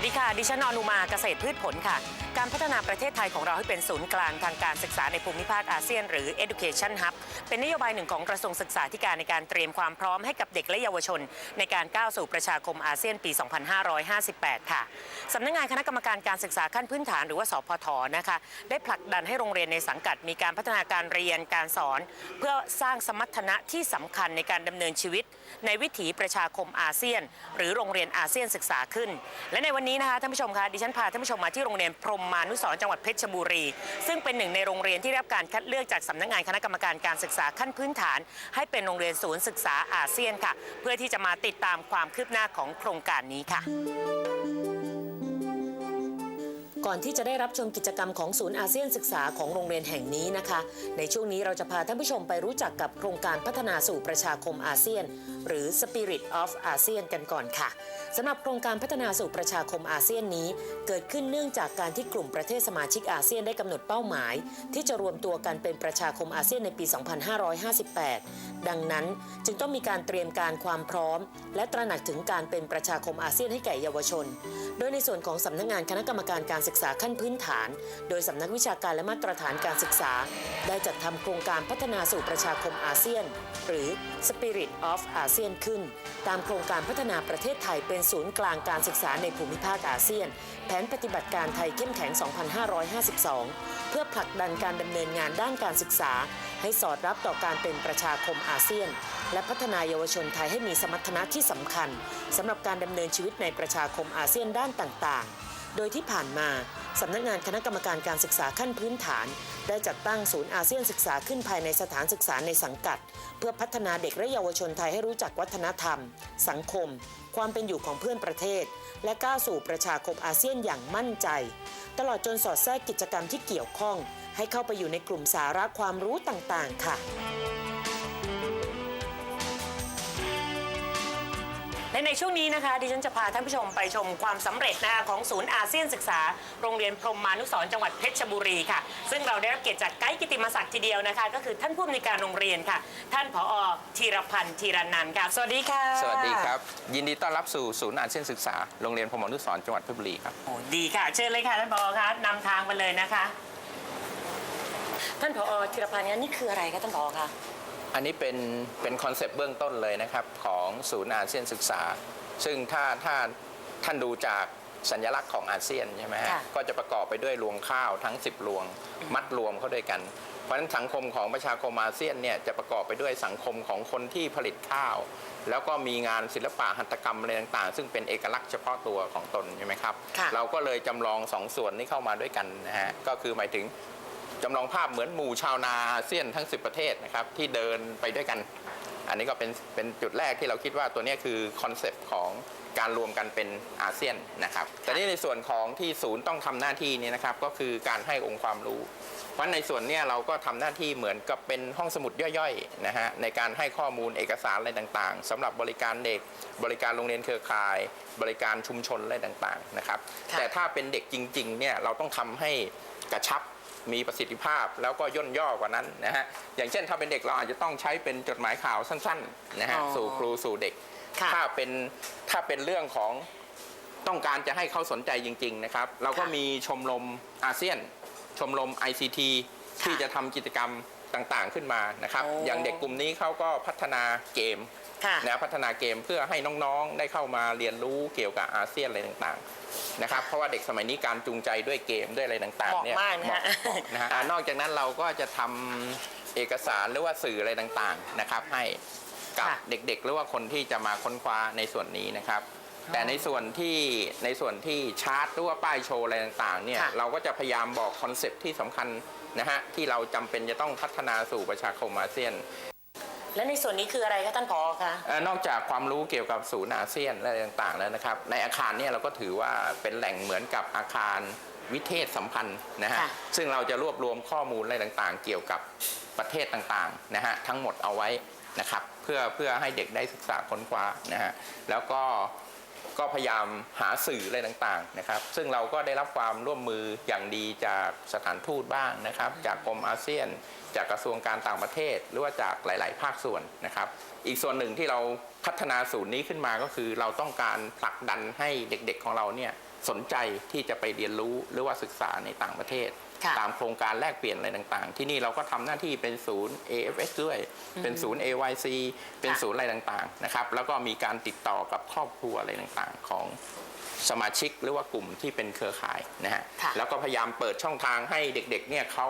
สวัสดีค่ะ ดิฉันอนุมาเกษตรพืชผลค่ะการพัฒนาประเทศไทยของเราให้เป็นศูนย์กลางทางการศึกษาในภูมิภาคอาเซียนหรือ Education Hub เป็นนโยบายหนึ่งของกระทรวงศึกษาธิการในการเตรียมความพร้อมให้กับเด็กและเยาวชน ในการก้าวสู่ประชาคมอาเซียนปี 2558 ค่ะสำนักงานคณะกรรมการการศึกษาขั้นพื้นฐานหรือว่าสพทนะคะได้ผลักดันให้โรงเรียนในสังกัดมีการพัฒนาการเรียนการสอน เพื่อสร้างสมรรถนะที่สำคัญในการดำเนินชีวิต ในวิถีประชาคมอาเซียน หรือโรงเรียนอาเซียนศึกษาขึ้น และในวันนี้นะคะท่านผู้ชมคะดิฉันพาท่านผู้ชมมาที่โรงเรียนพรหมานุสรจังหวัดเพชรบุรี ซึ่งเป็นหนึ่งในโรงเรียนที่ได้รับการคัดเลือกจากสำนักงานคณะกรรมการการศึกษาขั้นพื้นฐาน ให้เป็นโรงเรียนศูนย์ศึกษาอาเซียนค่ะ เพื่อที่จะมาติดตามความคืบหน้าของโครงการนี้ค่ะ ก่อนที่จะได้รับชมกิจกรรมของศูนย์อาเซียนศึกษาของโรงเรียนแห่งนี้นะคะ ในช่วงนี้เราจะพาท่านผู้ชมไปรู้จักกับโครงการพัฒนาสู่ประชาคมอาเซียน หรือ Spirit of ASEAN กันก่อนค่ะสำหรับโครงการพัฒนาสู่ประชาคมอาเซียนนี้ เกิดขึ้นเนื่องจากการที่กลุ่มประเทศสมาชิกอาเซียนได้กำหนดเป้าหมาย ที่จะรวมตัวกันเป็นประชาคมอาเซียนในปี 2558 ดังนั้นจึงต้องมีการเตรียมการความพร้อม และตระหนักถึงการเป็นประชาคมอาเซียนให้แก่เยาวชน โดยในส่วนของสำนักงานคณะกรรมการการศึกษาขั้นพื้นฐาน โดยสำนักวิชาการและมาตรฐานการศึกษา ได้จัดทำโครงการพัฒนาสู่ประชาคมอาเซียน หรือ Spirit of ASEAN ขึ้น ตามโครงการพัฒนาประเทศไทยเป็นศูนย์กลางการศึกษาในภูมิภาคอาเซียน แผนปฏิบัติการไทยเข้มแข็ง 2552 เพื่อผลักดันการดำเนินงานด้านการศึกษา ให้สอดรับต่อการเป็นประชาคมอาเซียน และพัฒนาเยาวชนไทยให้มีสมรรถนะที่สำคัญสำหรับการดำเนินชีวิตในประชาคมอาเซียนด้านต่างๆ โดยที่ผ่านมาสำนักงานคณะกรรมการการศึกษาขั้นพื้นฐาน ได้จัดตั้งศูนย์อาเซียนศึกษาขึ้นภายในสถานศึกษาในสังกัด เพื่อพัฒนาเด็กและเยาวชนไทยให้รู้จักวัฒนธรรม สังคม ความเป็นอยู่ของเพื่อนประเทศ และก้าวสู่ประชาคมอาเซียนอย่างมั่นใจ ตลอดจนสอดแทรกกิจกรรมที่เกี่ยวข้อง ให้เข้าไปอยู่ในกลุ่มสาระความรู้ต่างๆ ค่ะ และในช่วงนี้นะคะดิฉันจะพาท่านผู้ชมไปชมความสำเร็จนะคะของศูนย์อาเซียนศึกษา โรงเรียนพรหมานุสรณ์จังหวัดเพชรบุรีค่ะ ซึ่งเราได้รับเกียรติจากไกด์กิติมศักดิ์ทีเดียวนะคะ ก็คือท่านผู้อำนวยการโรงเรียนค่ะ ท่านผอธีรพันธ์ธีรนันท์ค่ะ สวัสดีค่ะสวัสดีครับ ยินดีต้อนรับสู่ศูนย์อาเซียนศึกษาโรงเรียนพรหมอนุสรณ์จังหวัดเพชรบุรีครับ โอ้ดีค่ะ เชิญเลยค่ะท่านผอคะนำทางไปเลยนะคะ ท่านผอธีรพันธ์คะนี่คืออะไรคะท่านผอคะ อันนี้เป็นเป็นคอนเซปต์เบื้องต้นเลยนะครับของศูนย์อาเซียนศึกษา ซึ่งถ้าถ้าท่านดูจากสัญลักษณ์ของอาเซียนใช่ไหมฮะค่ะก็จะประกอบไปด้วยรวงข้าวทั้ง 10 รวง มัดรวมเข้าด้วยกัน เพราะฉะนั้นสังคมของประชาคมอาเซียนเนี่ยจะประกอบไปด้วยสังคมของคนที่ผลิตข้าว แล้วก็มีงานศิลปะหัตถกรรมอะไรต่างๆ ซึ่งเป็นเอกลักษณ์เฉพาะตัวของตนใช่ไหมครับ ค่ะ เราก็เลยจำลองสองส่วนนี้เข้ามาด้วยกันนะฮะก็คือหมายถึง จำลองภาพเหมือนหมู่ชาวนาอาเซียนทั้ง 10 ประเทศนะครับที่เดินไปด้วยกัน อันนี้ก็เป็นเป็นจุดแรกที่เราคิดว่าตัวเนี้ยคือคอนเซปต์ของการรวมกันเป็นอาเซียนนะครับ แต่นี่ในส่วนของที่ศูนย์ต้องทำหน้าที่นี้นะครับก็คือการให้องค์ความรู้ เพราะในส่วนเนี้ยเราก็ทำหน้าที่เหมือนกับเป็นห้องสมุดย่อยๆนะฮะในการให้ข้อมูลเอกสารอะไรต่างๆสำหรับบริการเด็ก บริการโรงเรียนเครือข่าย บริการชุมชนอะไรต่างๆนะครับค่ะแต่ถ้าเป็นเด็กจริงๆเนี่ยเราต้องทำให้กระชับ มีประสิทธิภาพแล้วก็ย่นย่อกว่านั้นนะฮะอย่างเช่นถ้าเป็นเด็กเราอาจจะต้องใช้เป็นจดหมายข่าวสั้นๆนะฮะอ๋อสู่ครูสู่เด็ก ค่ะ ถ้าเป็นถ้าเป็นเรื่องของต้องการจะให้เขาสนใจจริง ๆ นะครับ เราก็ค่ะมีชมรมอาเซียน ชมรม ICT ที่จะทำกิจกรรมต่างๆขึ้นมานะครับ โอ้ อย่างเด็กกลุ่มนี้เขาก็พัฒนาเกม ค่ะนะพัฒนาเกมเพื่อให้น้องๆ ได้เข้ามาเรียนรู้เกี่ยวกับอาเซียนอะไรต่างๆนะครับเพราะว่าเด็กสมัยนี้การจูงใจด้วยเกมด้วยอะไรต่างๆเนี่ยเหมาะมากนะฮะ เหมาะนะฮะอ่านอกจากนั้นเราก็จะทำเอกสารหรือว่าสื่ออะไรต่างๆนะครับ ให้กับค่ะ เด็กๆ หรือว่าคนที่จะมาค้นคว้าในส่วนนี้นะครับ แต่ในส่วนที่ในส่วนที่ชาร์ตหรือว่าป้ายโชว์อะไรต่างๆเนี่ยค่ะ เราก็จะพยายามบอกคอนเซปต์ที่สำคัญนะฮะที่เราจำเป็นจะต้องพัฒนาสู่ประชาคมอาเซียน และในส่วนนี้คืออะไรคะท่านผอคะเอ่อนอกจากความรู้เกี่ยวกับศูนย์อาเซียนและอะไรต่างๆแล้วนะครับ ในอาคารเนี่ยเราก็ถือว่าเป็นแหล่งเหมือนกับอาคารวิเทศสัมพันธ์นะฮะค่ะ ซึ่งเราจะรวบรวมข้อมูลอะไรต่างๆ เกี่ยวกับประเทศต่างๆนะฮะทั้งหมดเอาไว้นะครับเพื่อเพื่อให้เด็กได้ศึกษาค้นคว้านะฮะแล้วก็ก็พยายามหาสื่ออะไรต่างๆนะครับซึ่งเราก็ได้รับความร่วมมืออย่างดีจากสถานทูตบ้างนะครับ จากกรมอาเซียน จากกระทรวงการต่างประเทศ หรือว่าจากหลาย ๆ ภาคส่วนนะครับ อีกส่วนหนึ่งที่เราพัฒนาศูนย์นี้ขึ้นมาก็คือ เราต้องการผลักดันให้เด็กๆของเราเนี่ยสนใจที่จะไปเรียนรู้หรือว่าศึกษาในต่างประเทศค่ะตามโครงการแลกเปลี่ยนอะไรต่างๆ ที่นี่เราก็ทำหน้าที่เป็นศูนย์ AFS ด้วย เป็นศูนย์ AYC เป็นศูนย์อะไรต่างๆนะครับแล้วก็มีการติดต่อกับครอบครัวอะไรต่างๆ ของ สมาชิกหรือว่ากลุ่มที่เป็นเครือข่ายนะฮะค่ะ แล้วก็พยายามเปิดช่องทางให้เด็กๆเนี่ยเขา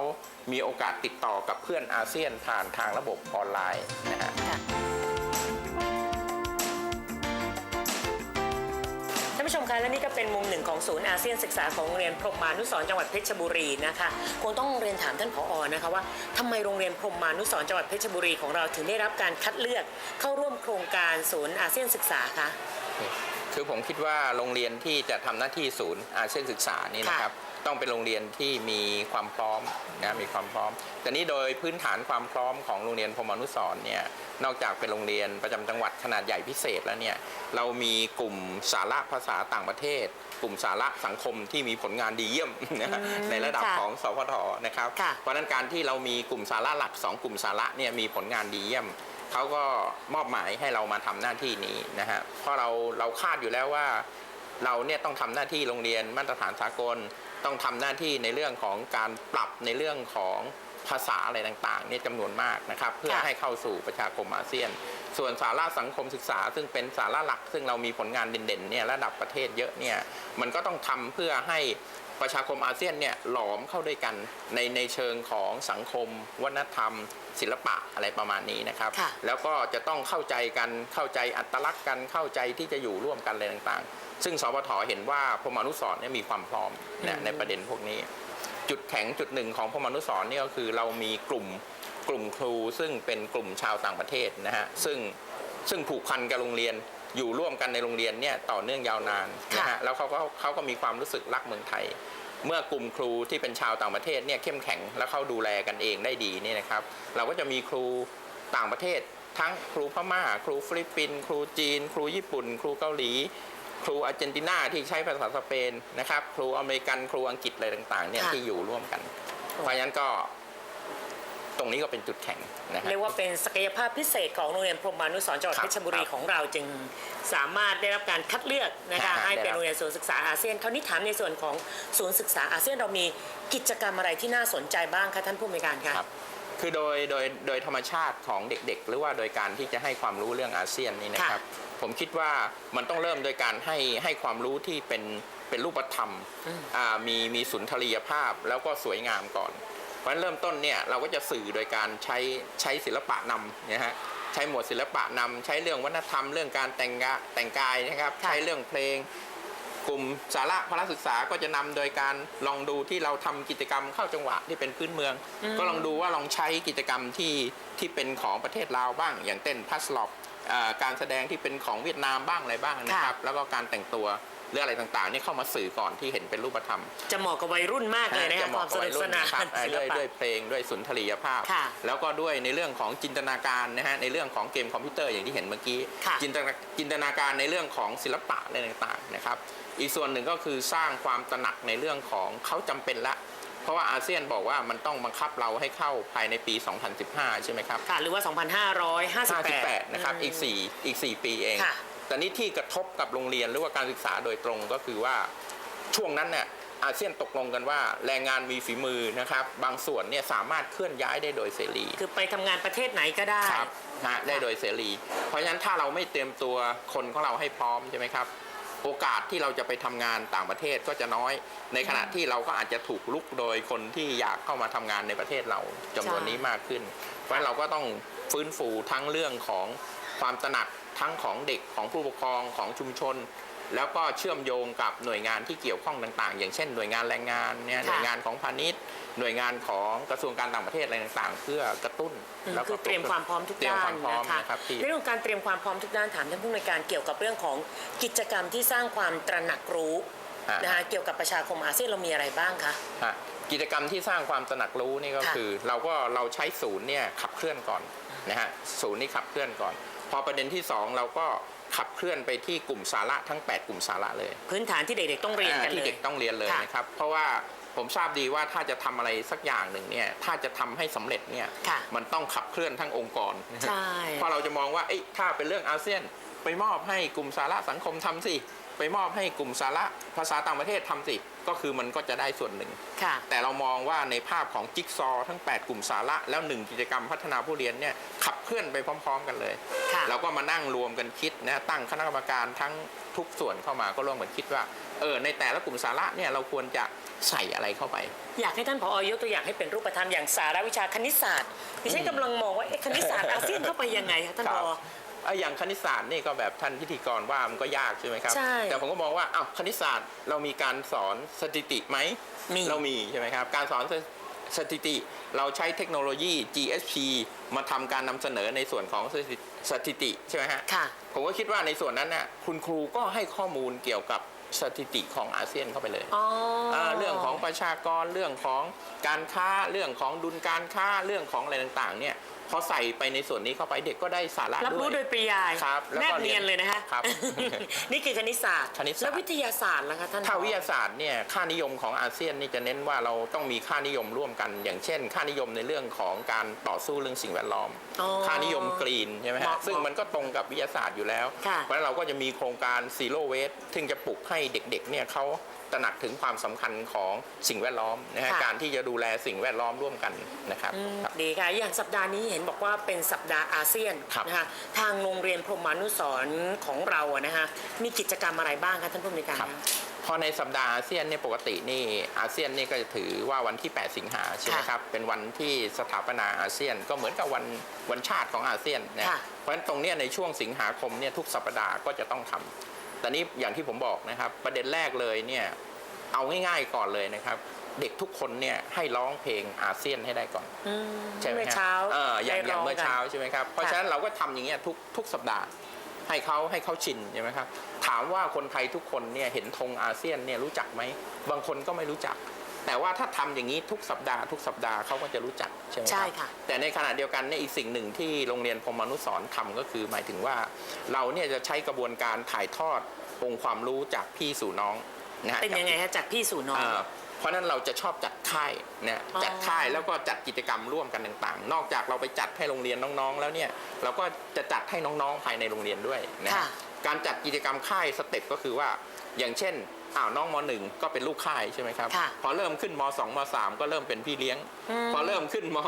มีโอกาสติดต่อกับเพื่อนอาเซียนผ่านทางระบบออนไลน์นะฮะท่านผู้ชมคะและนี่ก็เป็นมุมหนึ่งของศูนย์อาเซียนศึกษาของโรงเรียนพรหมานุสรณ์จังหวัดเพชรบุรีนะคะคงต้องเรียนถามท่านผอนะคะว่าทำไมโรงเรียนพรหมานุสรณ์จังหวัดเพชรบุรีของเราถึงได้รับการคัดเลือกเข้าร่วมโครงการศูนย์อาเซียนศึกษาคะ คือผมคิดว่าโรงเรียนที่จะทำหน้าที่ศูนย์อาเซียนศึกษานี่นะครับ ต้องเป็นโรงเรียนที่มีความพร้อมนะมีความพร้อม แต่นี้โดยพื้นฐานความพร้อมของโรงเรียนพรหมอนุสรณ์เนี่ยนอกจากเป็นโรงเรียนประจำจังหวัดขนาดใหญ่พิเศษแล้วเนี่ยเรามีกลุ่มสาระภาษาต่างประเทศ กลุ่มสาระสังคมที่มีผลงานดีเยี่ยมนะฮะอืมในระดับค่ะของสพทนะครับค่ะเพราะฉะนั้นการที่เรามีกลุ่มสาระหลัก 2 กลุ่มสาระเนี่ยมีผลงานดีเยี่ยม เขาก็มอบหมายให้เรามาทำหน้าที่นี้นะฮะเพราะเราเราคาดอยู่แล้วว่า เราเนี่ยต้องทำหน้าที่โรงเรียนมาตรฐานสากลต้องทำหน้าที่ในเรื่องของการปรับในเรื่องของภาษาอะไรต่างๆเนี่ยจำนวนมากนะครับ เพื่อให้เข้าสู่ประชาคมอาเซียน ส่วนสาระสังคมศึกษา ซึ่งเป็นสาระหลัก ซึ่งเรามีผลงานเด่นๆเนี่ยระดับประเทศเยอะเนี่ยมันก็ต้องทำเพื่อให้ ประชาคมอาเซียนเนี่ยหลอมเข้าด้วยกันในในเชิงของสังคม วัฒนธรรม ศิลปะอะไรประมาณนี้นะครับค่ะแล้วก็จะต้องเข้าใจกันเข้าใจอัตลักษณ์กันเข้าใจที่จะอยู่ร่วมกันอะไรต่างๆ ซึ่งสปทเห็นว่าพรหมานุสรณ์เนี่ยมีความพร้อมนะในประเด็นพวกนี้ จุดแข็งจุดหนึ่งของพรหมานุสรณ์เนี่ยก็คือเรามีกลุ่มกลุ่มครูซึ่งเป็นกลุ่มชาวต่างประเทศนะฮะซึ่งซึ่งผูกพันกับโรงเรียน อยู่ร่วมกันในโรงเรียนเนี่ยต่อเนื่องยาวนานนะฮะแล้วเขาก็เขาก็มีความรู้สึกรักเมืองไทย เมื่อกลุ่มครูที่เป็นชาวต่างประเทศเนี่ยเข้มแข็งแล้วเขาดูแลกันเองได้ดีเนี่ยนะครับ เราก็จะมีครูต่างประเทศ ทั้งครูพม่า ครูฟิลิปปินส์ครูจีน ครูญี่ปุ่น ครูเกาหลี ครูอาร์เจนตินาที่ใช้ภาษาสเปนนะครับ ครูอเมริกันครูอังกฤษอะไรต่างๆเนี่ยค่ะที่อยู่ร่วมกัน เพราะฉะนั้นก็ ตรงนี้ก็เป็นจุดแข็งนะฮะ เรียกว่าเป็นศักยภาพพิเศษของโรงเรียนพรหมานุสรณ์จังหวัดครับเพชรบุรีครับของเราจึงสามารถได้รับการคัดเลือกนะคะครับให้เป็นได้รับ โรงเรียนศูนย์ศึกษาอาเซียนคราวนี้ถามในส่วนของศูนย์ศึกษาอาเซียนเรามีกิจกรรมอะไรที่น่าสนใจบ้างคะท่านผู้อำนวยการคะครับ คือโดยโดยโดยธรรมชาติของเด็กๆ หรือว่าโดยการที่จะให้ความรู้เรื่องอาเซียนนี่นะครับ ผมคิดว่ามันต้องเริ่มโดยการให้ให้ความรู้ที่เป็นเป็นรูปธรรมอ่ามีมีสุนทรียภาพแล้วก็สวยงามก่อน เพราะฉะนั้นเริ่มต้นเนี่ยเราก็จะสื่อโดยการใช้ใช้ศิลปะนำนะฮะใช้หมวดศิลปะนำใช้เรื่องวัฒนธรรมเรื่องการแต่งกะแต่งกายนะครับค่ะใช้เรื่องเพลง กลุ่มสาระพละศึกษาก็จะนำโดยการลองดูที่เราทำกิจกรรมเข้าจังหวะที่เป็นพื้นเมือง ก็ลองดูว่าลองใช้กิจกรรมที่ที่เป็นของประเทศลาวบ้าง อย่างเต้นพัสลอบการแสดงที่เป็นของเวียดนามบ้างอะไรบ้างนะครับ แล้วก็การแต่งตัว เรื่องอะไรต่างๆนี่เข้ามาสื่อก่อนที่เห็นเป็นรูปธรรมจะเหมาะกับวัยรุ่นมากเลยนะจะคะเหความาะมกับสวันุยกรุ่สนนานนะครับเอ่อศิลด้วยปะด้วยเพลงด้วยสุนทรียภาพค่ะแล้วก็ด้วยในเรื่องของจินตนาการนะฮะในเรื่องของเกมคอมพิวเตอร์อย่างที่เห็นเมื่อกี้ค่ะจินตนาจินตนาการในเรื่องของศิลปะอะไรต่างๆนะครับ อีกส่วนหนึ่งก็คือสร้างความตระหนักในเรื่องของเขาจำเป็นละเพราะว่าอาเซียนบอกว่ามันต้องบังคับเราให้เข้าภายในปี 2015 ใช่ไหมครับ ค่ะ หรือว่า 2558 58นะครับ อีก 4 อีก 4 ปีเองค่ะ แต่นี่ที่กระทบกับโรงเรียนหรือว่าการศึกษาโดยตรงก็คือว่าช่วงนั้นเนี่ยอาเซียนตกลงกันว่าแรงงานมีฝีมือนะครับ บางส่วนเนี่ยสามารถเคลื่อนย้ายได้โดยเสรี คือไปทำงานประเทศไหนก็ได้ครับนะฮะได้โดยเสรี เพราะฉะนั้นถ้าเราไม่เตรียมตัวคนของเราให้พร้อมใช่ไหมครับ โอกาสที่เราจะไปทำงานต่างประเทศก็จะน้อย ในขณะที่เราก็อาจจะถูกลุกโดยคนที่อยากเข้ามาทำงานในประเทศเราจำนวนใช่นี้มากขึ้น เพราะฉะนั้นเราก็ต้องฟื้นฟูทั้งเรื่องของความตระหนัก ทั้งของเด็กของผู้ปกครองของชุมชน แล้วก็เชื่อมโยงกับหน่วยงานที่เกี่ยวข้องต่างๆ อย่างเช่นหน่วยงานแรงงานเนี่ยหน่วยงานของพาณิชย์ หน่วยงานของกระทรวงการต่างประเทศอะไรต่างๆ เพื่อกระตุ้นอืมแล้วก็คือเตรียมความพร้อมทุกเตรียมด้าคนวามพร้อมนะคะนะครับที่เรื่องของการเตรียมความพร้อมทุกด้านถามท่านผู้ในวยการเกี่ยวกับเรื่องของกิจกรรมที่สร้างความตระหนักรู้อ่านนะคะเกี่ยวกับประชาคมอาเซียนเรามีอะไรบ้างคะฮะกิจกรรมที่สร้างความตระหนักรู้นี่ก็ค่ะคือ เราก็เราใช้ศูนย์เนี่ยขับเคลื่อนก่อนนะฮะศูนย์นี่ขับเคลื่อนก่อน พอประเด็นที่สองเราก็ขับเคลื่อนไปที่กลุ่มสาระทั้ง 8 กลุ่มสาระเลยพื้นฐานที่เด็กๆต้องเรียนกันอ่าที่เลยเด็กต้องเรียนเลยค่ะนะครับเพราะว่าผมทราบดีว่าถ้าจะทำอะไรสักอย่างหนึ่งเนี่ยถ้าจะทำให้สำเร็จเนี่ยค่ะมันต้องขับเคลื่อนทั้งองค์กรใช่เพราะเราจะมองว่าเอ้ยถ้าเป็นเรื่องอาเซียนไปมอบให้กลุ่มสาระสังคมทำสิ ไปมอบให้กลุ่มสาระภาษาต่างประเทศทำสิ ก็คือมันก็จะได้ส่วนหนึ่ง ค่ะ แต่เรามองว่าในภาพของจิ๊กซอว์ทั้ง 8 กลุ่มสาระแล้วหนึ่งกิจกรรมพัฒนาผู้เรียนเนี่ยขับเคลื่อนไปพร้อม ๆ กันเลยค่ะเราก็มานั่งรวมกันคิดนะตั้งคณะกรรมการทั้งทุกส่วนเข้ามาก็ร่วมกันคิดว่าเออในแต่ละกลุ่มสาระเนี่ยเราควรจะใส่อะไรเข้าไป อยากให้ท่านผอยกตัวอย่างให้เป็นรูปธรรมอย่างสาระวิชาคณิตศาสตร์ดิฉันกำลังมองว่าเอ๊ะคณิตศาสตร์อาเซียนเข้าไปยังไงคะท่านคผรับอเอ่ออย่างคณิตศาสตร์นี่ก็แบบท่านพิธีกรว่ามันก็ยากใช่ไหมครับ ใช่ แต่ผมก็มองว่าอ้าวคณิตศาสตร์เรามีการสอนสถิติไหมมี เรามีใช่ไหมครับ การสอนสถิติเราใช้เทคโนโลยี GSP มาทำการนำเสนอในส่วนของสถิติสถิติใช่ไหมฮะ ค่ะ ผมก็คิดว่าในส่วนนั้นน่ะคุณครูก็ให้ข้อมูลเกี่ยวกับสถิติของอาเซียนเข้าไปเลยอ๋ออาเรื่องของประชากรเรื่องของการค้าเรื่องของดุลการค้าเรื่องของอะไรต่างๆเนี่ย พอใส่ไปในส่วนนี้เข้าไปเด็กก็ได้สาระรับรู้ด้โดวยยปริยายครับแล้วแนก็บเนียนเลยนะคะครับ นี่คือคณิตศาสตร์คณิตศาสตร์ แล้ววิทยาศาสตร์ล่ะคะท่านถ้าผอวิทยาศาสตร์เนี่ยค่านิยมของอาเซียนนี่จะเน้นว่าเราต้องมีค่านิยมร่วมกัน อย่างเช่น ค่านิยมในเรื่องของการต่อสู้เรื่องสิ่งแวดล้อม อ๋อ ค่านิยมกรีนใช่ไหมเหฮะมาะซึ่งมันก็ตรงกับวิทยาศาสตร์อยู่แล้วค่ะเพราะฉะนั้นเราก็จะมีโครงการ zero waste ซึ่งจะปลุกให้เด็กๆเนี่ยเขา ตระหนักถึงความสำคัญของสิ่งแวดล้อมนะฮะค่ะ การที่จะดูแลสิ่งแวดล้อมร่วมกันนะครับอืมครับ ดีค่ะ อย่างสัปดาห์นี้เห็นบอกว่าเป็นสัปดาห์อาเซียนครับ นะคะทางโรงเรียนพรหมานุสรณ์ของเราอะนะคะมีกิจกรรมอะไรบ้างคะท่านผู้อำนวยการ ครับคะพอในสัปดาห์อาเซียนเนี่ยปกตินี่อาเซียนนี่ก็จะถือว่าวันที่ 8 สิงหาใช่ไหมค่ะครับ เป็นวันที่สถาปนาอาเซียนก็เหมือนกับวันวันชาติของอาเซียนนะค่ะเพราะฉะนั้นตรงเนี้ยในช่วงสิงหาคมเนี่ยทุกสัปดาห์ก็จะต้องทำ แต่นี้อย่างที่ผมบอกนะครับ ประเด็นแรกเลยเนี่ยเอาง่ายๆก่อนเลยนะครับ เด็กทุกคนเนี่ยให้ร้องเพลงอาเซียนให้ได้ก่อนอืมใช่ไหมเมื่อฮะเช้าเอออย่างอย่างได้ร้เมื่อกันเช้าใช่ไหมครับเพราะค่ะฉะนั้นเราก็ทำอย่างเงี้ยทุกทุกสัปดาห์ให้เขาให้เขาชินใช่ไหมครับถามว่าคนไทยทุกคนเนี่ยเห็นธงอาเซียนเนี่ยรู้จักไหมบางคนก็ไม่รู้จัก แต่ว่าถ้าทำอย่างนี้ทุกสัปดาห์ทุกสัปดาห์เขาก็จะรู้จักใช่ไหมครับใช่ค่ะแต่ในขณะเดียวกันเนี่ยอีกสิ่งหนึ่งที่โรงเรียนพรหมนุสรณ์ทำก็คือ หมายถึงว่าเราเนี่ยจะใช้กระบวนการถ่ายทอดองค์ความรู้จากพี่สู่น้องนะฮะเป็นยังไงคะจากพี่สู่น้องอ่าเพราะฉะนั้นเราจะชอบจัดค่ายเนี่ยอ๋อจัดค่ายแล้วก็จัดกิจกรรมร่วมกันต่างๆ นอกจากเราไปจัดให้โรงเรียนน้องๆ แล้วเนี่ยเราก็จะจัดให้น้องๆภายในโรงเรียนด้วยนะฮะค่ะการจัดกิจกรรมค่ายสเต็ปก็คือว่าอย่างเช่น อ้าวน้องมหนึ่งก็เป็นลูกค่ายใช่ไหมครับ ค่ะพอเริ่มขึ้นมสองมสามก็เริ่มเป็นพี่เลี้ยง อืมพอเริ่มขึ้นม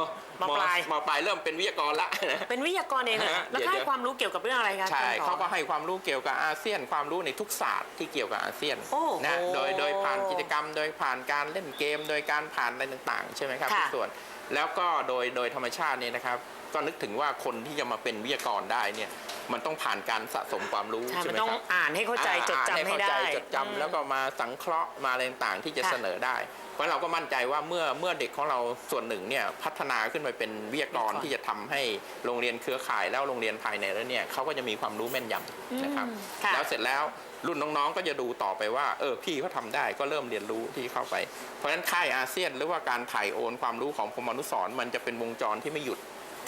มปลาย มปลายเริ่มเป็นวิทยากรละ เป็นวิทยากรเองเหรอฮะแล้วเดี๋ยว ให้เดี๋ยวความรู้เกี่ยวกับเรื่องอะไรคะใช่ท่นผอเขาก็ให้ความรู้เกี่ยวกับอาเซียนความรู้ในทุกศาสตร์ที่เกี่ยวกับอาเซียนโอ้โหนะโดยโดยผ่านกิจกรรม โดยผ่านการเล่นเกม โดยการผ่านอะไรต่างๆ ใช่ไหมครับค่ะ ทุกส่วน แล้วก็โดยโดยธรรมชาติเนี่ยนะครับ ก็นึกถึงว่าคนที่จะมาเป็นวิทยากรได้เนี่ยมันต้องผ่านการสะสมความรู้ใช่ใช่มันไหมต้องครับอ่านให้เข้าใจอ่จดอ่นจำให้เข้าได้ใจจดจำอืมแล้วก็มาสังเคราะห์มาอะไรต่างๆที่จะค่ะ เสนอได้ เพราะเราก็มั่นใจว่าเมื่อเมื่อเด็กของเราส่วนหนึ่งเนี่ยพัฒนาขึ้นไปเป็นวิทยากรวิทยากรที่จะทำให้โรงเรียนเครือข่ายแล้วโรงเรียนภายในแล้วเนี่ยเขาก็จะมีความรู้แม่นยำนะครับอืมค่ะ แล้วเสร็จแล้วรุ่นน้องๆ ก็จะดูต่อไปว่าเออพี่เขาทำได้ก็เริ่มเรียนรู้ที่เข้าไป เพราะฉะนั้นค่ายอาเซียนหรือว่าการถ่ายโอนความรู้ของพรหมอนุสรณ์มันจะเป็นวงจรที่ไม่หยุด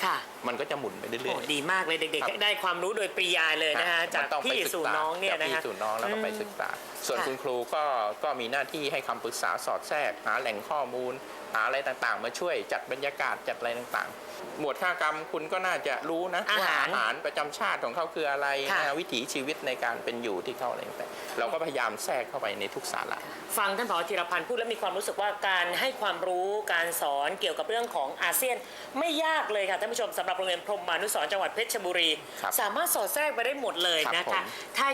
ค่ะ มันก็จะหมุนไปเรื่โอ้อยดีมากเลยเด็กครับ ๆ ได้ความรู้โดยปริยายเลยๆนะคะมัจากต้องไปพี่ศึกษาสู่น้องเนี่ยจากนะพี่คะสู่น้องแล้วก็ไปอืมศึกษา ส่วนค่ะ คุณครูก็ก็มีหน้าที่ให้คำปรึกษาสอดแทรก หาแหล่งข้อมูล หาอะไรต่างๆ มาช่วยจัดบรรยากาศจัดอะไรต่างๆ หมวดค่ากรรมคุณก็น่าจะรู้นะอาว่าหารอาหารประจำชาติของเขาคืออะไรค่ะ นะวิถีชีวิตในการเป็นอยู่ที่เขาอะไรต่างๆเราก็พยายามแทรกเข้าไปในทุกสาระ ฟังท่านผอธีรพันธ์พูดแล้วมีความรู้สึกว่าการให้ความรู้การสอนเกี่ยวกับเรื่องของอาเซียน ไม่ยากเลยค่ะท่านผู้ชมสำหรับโรงเรียนพรหมานุสรณ์จังหวัดเพชรบุรี ครับสามารถสอดแทรกไปได้หมดเลยนะครัคะบผม ถ้า